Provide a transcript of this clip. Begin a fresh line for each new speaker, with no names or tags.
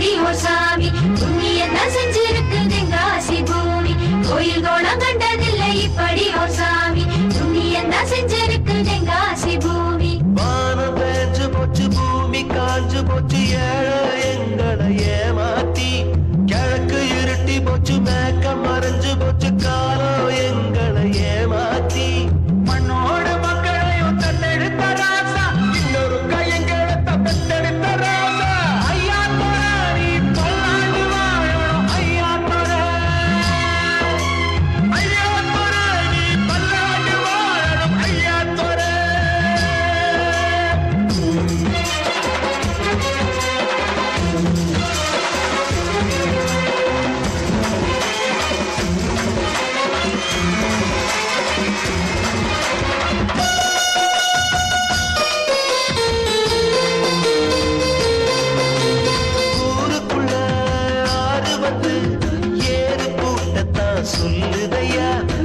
அடி ஓ சாமி. புண்ணியம் செஞ்சிருக்குது காசி பூமி. கோயில் கோணம் கண்டதில்லை இப்படி ஓ சாமி. புண்ணியம் செஞ்சிருக்குது காசி பூமி.
வானம் பேஞ்சு போச்சு பூமி காஞ்சு போச்சு ஏழை எங்களை ஏமாத்தி. கிழக்கு இருட்டி போச்சு மேல yeah.